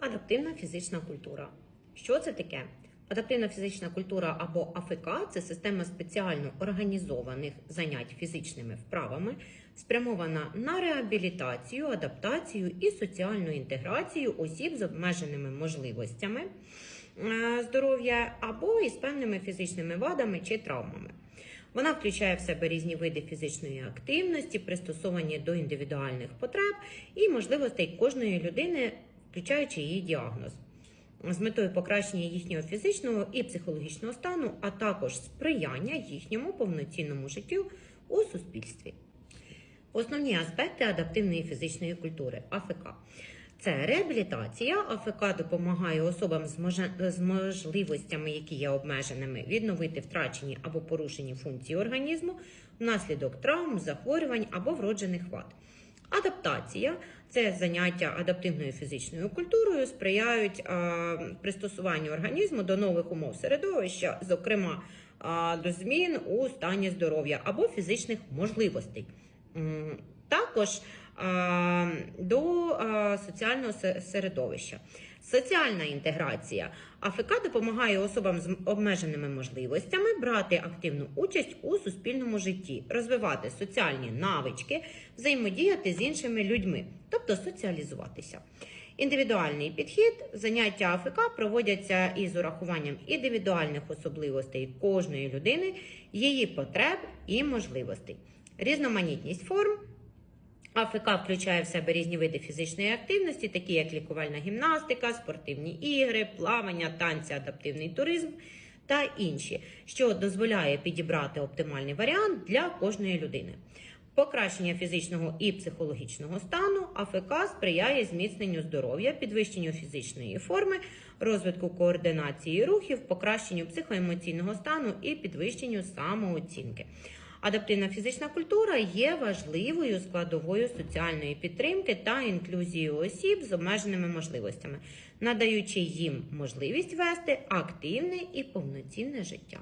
Адаптивна фізична культура. Що це таке? Адаптивна фізична культура або АФК це система спеціально організованих занять фізичними вправами, спрямована на реабілітацію, адаптацію і соціальну інтеграцію осіб з обмеженими можливостями е, здоров'я або із певними фізичними вадами чи травмами. Вона включає в себе різні види фізичної активності, пристосовані до індивідуальних потреб і можливостей кожної людини, включаючи її діагноз, з метою покращення їхнього фізичного і психологічного стану, а також сприяння їхньому повноцінному життю у суспільстві. Основні аспекти адаптивної фізичної культури АФК. Це реабілітація. АФК допомагає особам з можливостями, які є обмеженими, відновити втрачені або порушені функції організму внаслідок травм, захворювань або вроджених вад. Адаптація це заняття адаптивною фізичною культурою, сприяють пристосуванню організму до нових умов середовища, зокрема до змін у стані здоров'я або фізичних можливостей. Також до соціального середовища. Соціальна інтеграція. АФК допомагає особам з обмеженими можливостями брати активну участь у суспільному житті, розвивати соціальні навички, взаємодіяти з іншими людьми, тобто соціалізуватися. Індивідуальний підхід заняття АФК проводяться із урахуванням індивідуальних особливостей кожної людини, її потреб і можливостей. Різноманітність форм АФК включає в себе різні види фізичної активності, такі як лікувальна гімнастика, спортивні ігри, плавання, танці, адаптивний туризм та інші, що дозволяє підібрати оптимальний варіант для кожної людини. Покращення фізичного і психологічного стану АФК сприяє зміцненню здоров'я, підвищенню фізичної форми, розвитку координації рухів, покращенню психоемоційного стану і підвищенню самооцінки. Адаптивна фізична культура є важливою складовою соціальної підтримки та інклюзії осіб з обмеженими можливостями, надаючи їм можливість вести активне і повноцінне життя.